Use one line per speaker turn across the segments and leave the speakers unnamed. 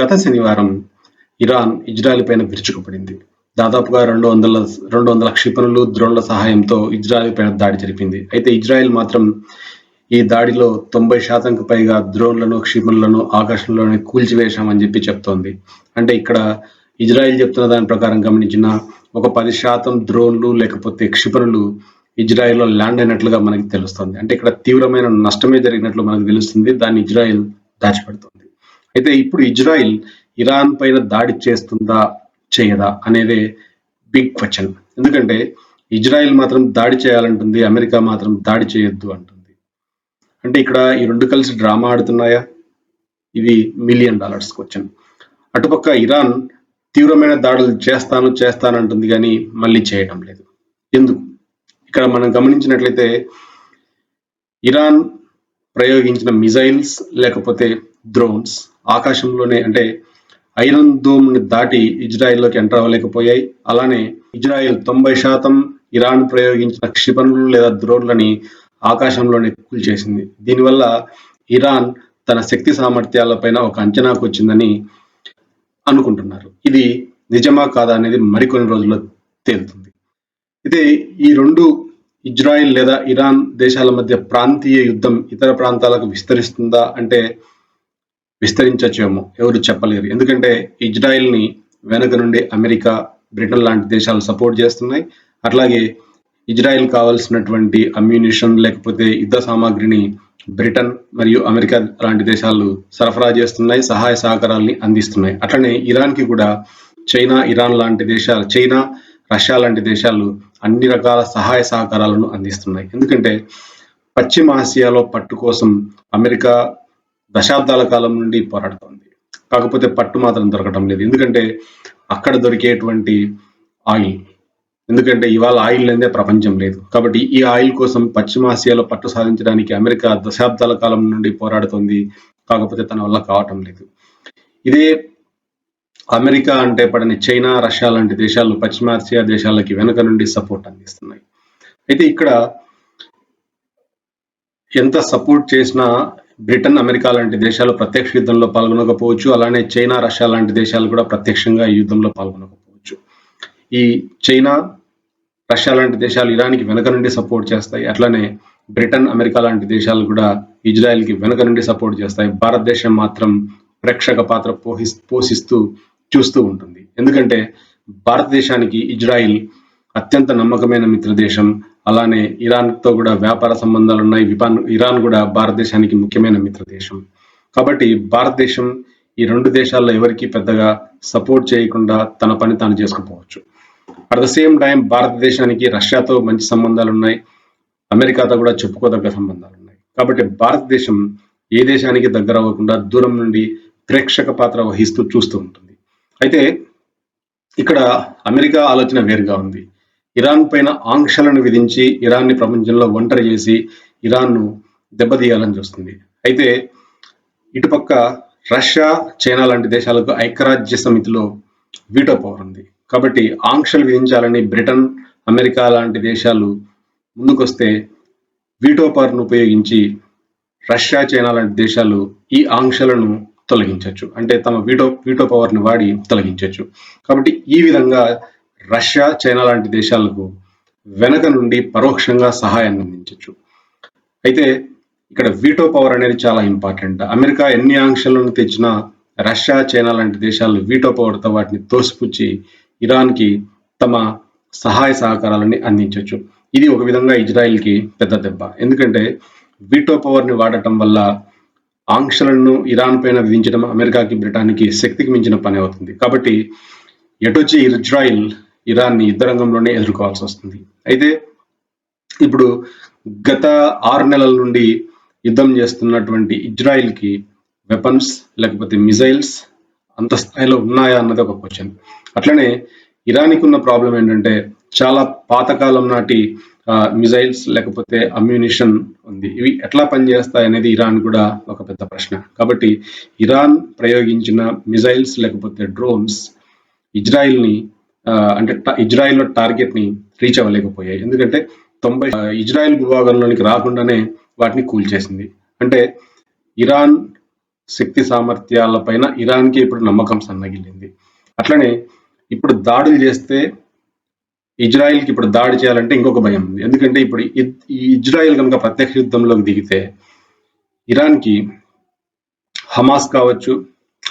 గత శనివారం Iran Israel పైన విరుచుకుపడింది. దాదాపుగా రెండు వందల రెండు వందల క్షిపణులు ద్రోణుల సహాయంతో ఇజ్రాయెల్ పైన దాడి జరిపింది. అయితే ఇజ్రాయెల్ మాత్రం ఈ దాడిలో తొంభై శాతంకు పైగా ద్రోణులను క్షిపణులను ఆకాశంలోనే కూల్చివేశామని చెప్పి చెప్తోంది. అంటే ఇక్కడ ఇజ్రాయెల్ చెప్తున్న దాని ప్రకారం గమనించిన ఒక పది శాతం డ్రోన్లు లేకపోతే క్షిపణులు ఇజ్రాయెల్లో ల్యాండ్ అయినట్లుగా మనకి తెలుస్తుంది. అంటే ఇక్కడ తీవ్రమైన నష్టమే జరిగినట్లు మనకు తెలుస్తుంది. దాన్ని ఇజ్రాయెల్ దాచిపెడుతుంది. అయితే ఇప్పుడు ఇజ్రాయిల్ ఇరాన్ పైన దాడి చేస్తుందా చేయదా అనేదే బిగ్ క్వశ్చన్ ఎందుకంటే ఇజ్రాయిల్ మాత్రం దాడి చేయాలంటుంది అమెరికా మాత్రం దాడి చేయొద్దు అంటుంది. అంటే ఇక్కడ ఈ రెండు కలిసి డ్రామా ఆడుతున్నాయా? ఇది మిలియన్ డాలర్స్ క్వశ్చన్ అటుపక్క ఇరాన్ తీవ్రమైన దాడులు చేస్తాను చేస్తానంటుంది కానీ మళ్ళీ చేయడం లేదు. ఎందుకు? ఇక్కడ మనం గమనించినట్లయితే ఇరాన్ ప్రయోగించిన మిజైల్స్ లేకపోతే డ్రోన్స్ ఆకాశంలోనే అంటే ఐరన్ని దాటి ఇజ్రాయెల్లోకి ఎంటర్ అవ్వలేకపోయాయి. అలానే ఇజ్రాయెల్ తొంభై శాతం ఇరాన్ ప్రయోగించిన క్షిపణులు లేదా ద్రోణులని ఆకాశంలోనే కూల్చేసింది. దీనివల్ల ఇరాన్ తన శక్తి సామర్థ్యాలపైన ఒక అంచనాకు వచ్చిందని అనుకుంటున్నారు. ఇది నిజమా కాదా అనేది మరికొన్ని రోజుల్లో తేలుతుంది. అయితే ఈ రెండు ఇజ్రాయిల్ లేదా ఇరాన్ దేశాల మధ్య ప్రాంతీయ యుద్ధం ఇతర ప్రాంతాలకు విస్తరిస్తుందా అంటే విస్తరించచ్చేమో? ఎవరు చెప్పలేరు. ఎందుకంటే ఇజ్రాయిల్ని వెనక నుండి అమెరికా బ్రిటన్ లాంటి దేశాలు సపోర్ట్ చేస్తున్నాయి. అట్లాగే ఇజ్రాయిల్ కావాల్సినటువంటి అమ్యూనిషన్ లేకపోతే యుద్ధ సామాగ్రిని బ్రిటన్ మరియు అమెరికా లాంటి దేశాలు సరఫరా చేస్తున్నాయి సహాయ సహకారాల్ని అందిస్తున్నాయి. అట్లనే ఇరాన్కి కూడా చైనా ఇరాన్ లాంటి దేశాలు చైనా రష్యా లాంటి దేశాలు అన్ని రకాల సహాయ సహకారాలను అందిస్తున్నాయి. ఎందుకంటే పశ్చిమ ఆసియాలో పట్టు కోసం అమెరికా దశాబ్దాల కాలం నుండి పోరాడుతోంది. కాకపోతే పట్టు మాత్రం దొరకడం లేదు. ఎందుకంటే అక్కడ దొరికేటువంటి ఆయిల్ ఎందుకంటే ఇవాళ ఆయిల్ లేదే ప్రపంచం లేదు. కాబట్టి ఈ ఆయిల్ కోసం పశ్చిమాసియాలో పట్టు సాధించడానికి అమెరికా దశాబ్దాల కాలం నుండి పోరాడుతోంది. కాకపోతే తన వల్ల కావటం లేదు. ఇదే అమెరికా అంటే పడని చైనా రష్యా లాంటి దేశాలు పశ్చిమాసియా దేశాలకి వెనుక నుండి సపోర్ట్ అందిస్తున్నాయి. అయితే ఇక్కడ ఎంత సపోర్ట్ చేసినా బ్రిటన్ అమెరికా లాంటి దేశాలు ప్రత్యక్ష యుద్ధంలో పాల్గొనకపోవచ్చు. అలానే చైనా రష్యా లాంటి దేశాలు కూడా ప్రత్యక్షంగా ఈ యుద్ధంలో పాల్గొనకపోవచ్చు. ఈ చైనా రష్యా లాంటి దేశాలు ఇరాన్కి వెనక నుండి సపోర్ట్ చేస్తాయి. అట్లానే బ్రిటన్ అమెరికా లాంటి దేశాలు కూడా ఇజ్రాయెల్కి వెనక నుండి సపోర్ట్ చేస్తాయి. భారతదేశం మాత్రం ప్రేక్షక పాత్ర పోషి పోషిస్తూ చూస్తూ ఉంటుంది. ఎందుకంటే భారతదేశానికి ఇజ్రాయిల్ అత్యంత నమ్మకమైన మిత్రదేశం అలానే ఇరాన్తో కూడా వ్యాపార సంబంధాలు ఉన్నాయి విపాన్ ఇరాన్ కూడా భారతదేశానికి ముఖ్యమైన మిత్ర దేశం కాబట్టి భారతదేశం ఈ రెండు దేశాల్లో ఎవరికి పెద్దగా సపోర్ట్ చేయకుండా తన పని తాను చేసుకుపోవచ్చు. అట్ ద సేమ్ టైం భారతదేశానికి రష్యాతో మంచి సంబంధాలు ఉన్నాయి అమెరికాతో కూడా చెప్పుకోదగ్గ సంబంధాలు ఉన్నాయి కాబట్టి భారతదేశం ఏ దేశానికి దగ్గర అవ్వకుండా దూరం నుండి ప్రేక్షక పాత్ర వహిస్తూ చూస్తూ ఉంటుంది. అయితే ఇక్కడ అమెరికా ఆలోచన వేరుగా ఉంది. ఇరాన్ పైన ఆంక్షలను విధించి ఇరాన్ని ప్రపంచంలో ఒంటరి చేసి ఇరాన్ను దెబ్బతీయాలని చూస్తుంది. అయితే ఇటుపక్క రష్యా చైనా లాంటి దేశాలకు ఐక్యరాజ్య సమితిలో వీటో పవర్ ఉంది. కాబట్టి ఆంక్షలు విధించాలని బ్రిటన్ అమెరికా లాంటి దేశాలు ముందుకొస్తే వీటో పవర్ను ఉపయోగించి రష్యా చైనా లాంటి దేశాలు ఈ ఆంక్షలను తొలగించవచ్చు అంటే తమ వీటో వీటో పవర్ని వాడి తొలగించవచ్చు కాబట్టి ఈ విధంగా రష్యా చైనా లాంటి దేశాలకు వెనక నుండి పరోక్షంగా సహాయాన్ని అందించవచ్చు అయితే ఇక్కడ వీటో పవర్ అనేది చాలా ఇంపార్టెంట్. అమెరికా ఎన్ని ఆంక్షలను తెచ్చినా రష్యా చైనా లాంటి దేశాలు వీటో పవర్తో వాటిని తోసిపుచ్చి ఇరాన్కి తమ సహాయ సహకారాలని అందించవచ్చు ఇది ఒక విధంగా ఇజ్రాయెల్కి పెద్ద దెబ్బ. ఎందుకంటే వీటో పవర్ని వాడటం వల్ల ఆంక్షలను ఇరాన్ పైన విధించడం అమెరికాకి బ్రిటాన్కి శక్తికి మించిన పని అవుతుంది. కాబట్టి ఎటొచ్చి ఇజ్రాయిల్ ఇరాన్ని యుద్ధ రంగంలోనే ఎదుర్కోవాల్సి వస్తుంది. అయితే ఇప్పుడు గత ఆరు నెలల నుండి యుద్ధం చేస్తున్నటువంటి ఇజ్రాయిల్కి వెపన్స్ లేకపోతే మిజైల్స్ అంత స్థాయిలో ఉన్నాయా అన్నది ఒక క్వశ్చన్ అట్లనే ఇరాన్కి ఉన్న ప్రాబ్లం ఏంటంటే చాలా పాతకాలం నాటి మిజైల్స్ లేకపోతే అమ్యూనిషన్ ఉంది. ఇవి ఎట్లా పనిచేస్తాయి అనేది ఇరాన్ కూడా ఒక పెద్ద ప్రశ్న. కాబట్టి ఇరాన్ ప్రయోగించిన మిజైల్స్ లేకపోతే డ్రోన్స్ ఇజ్రాయిల్ని అంటే ఇజ్రాయెల్ టార్గెట్ని రీచ్ అవ్వలేకపోయాయి. ఎందుకంటే తొంభై ఇజ్రాయెల్ భూభాగంలోనికి రాకుండానే వాటిని కూల్చేసింది అంటే ఇరాన్ శక్తి సామర్థ్యాలపైన ఇరాన్కి ఇప్పుడు నమ్మకం సన్నగిల్లింది. అట్లనే ఇప్పుడు దాడులు చేస్తే ఇజ్రాయెల్కి ఇప్పుడు దాడి చేయాలంటే ఇంకొక భయం ఉంది. ఎందుకంటే ఇప్పుడు ఈ ఇజ్రాయెల్ కనుక ప్రత్యక్ష యుద్ధంలోకి దిగితే ఇరాన్కి హమాస్ కావచ్చు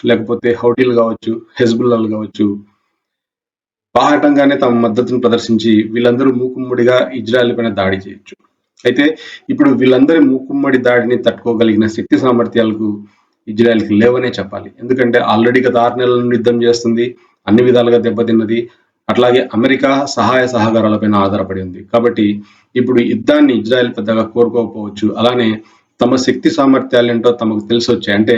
లేకపోతే హౌటీలు కావచ్చు హెజ్బుల్లాలు కావచ్చు బాహటంగానే తమ మద్దతును ప్రదర్శించి వీళ్ళందరూ మూకుమ్మడిగా ఇజ్రాయెల్ పైన దాడి చేయొచ్చు. అయితే ఇప్పుడు వీళ్ళందరి మూకుమ్మడి దాడిని తట్టుకోగలిగిన శక్తి సామర్థ్యాలకు ఇజ్రాయెల్కి లేవనే చెప్పాలి. ఎందుకంటే ఆల్రెడీ గత ఆరు నెలల నుండి యుద్ధం చేస్తుంది అన్ని విధాలుగా దెబ్బతిన్నది. అట్లాగే అమెరికా సహాయ సహకారాలపైన ఆధారపడి ఉంది. కాబట్టి ఇప్పుడు యుద్ధాన్ని ఇజ్రాయెల్ పెద్దగా కోరుకోకపోవచ్చు. అలానే తమ శక్తి సామర్థ్యాలు ఏంటో తమకు తెలిసి వచ్చాయి అంటే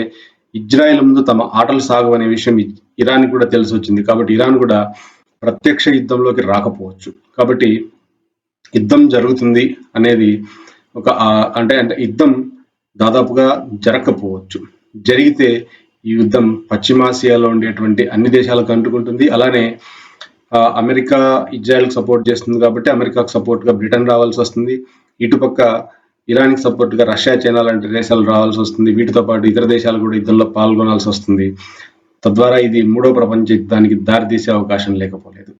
ఇజ్రాయెల్ ముందు తమ ఆటలు సాగు అనే విషయం ఇరాన్ కూడా తెలిసి వచ్చింది కాబట్టి ఇరాన్ కూడా ప్రత్యక్ష యుద్ధంలోకి రాకపోవచ్చు. కాబట్టి యుద్ధం జరుగుతుంది అనేది ఒక అంటే అంటే యుద్ధం దాదాపుగా జరగకపోవచ్చు. జరిగితే ఈ యుద్ధం పశ్చిమాసియాలో ఉండేటువంటి అన్ని దేశాలకు అంటుకుంటుంది. అలానే ఆ, అమెరికా ఇజ్రాయెల్కి సపోర్ట్ చేస్తుంది కాబట్టి అమెరికాకు సపోర్ట్గా బ్రిటన్ రావాల్సి వస్తుంది. ఇటుపక్క ఇరాన్కి సపోర్ట్గా రష్యా చైనా లాంటి దేశాలు రావాల్సి వస్తుంది. వీటితో పాటు ఇతర దేశాలు కూడా యుద్ధంలో పాల్గొనాల్సి వస్తుంది. తద్వారా ఇది మూడో ప్రపంచ యుద్ధానికి దారితీసే అవకాశం లేకపోలేదు.